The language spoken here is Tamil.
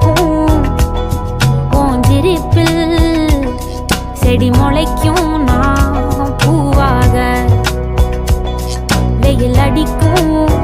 முளைக்கும் கோஞ்சிருப்பில் செடி முளைக்கும் நான் பூவாக. வெயில் அடிக்கும்.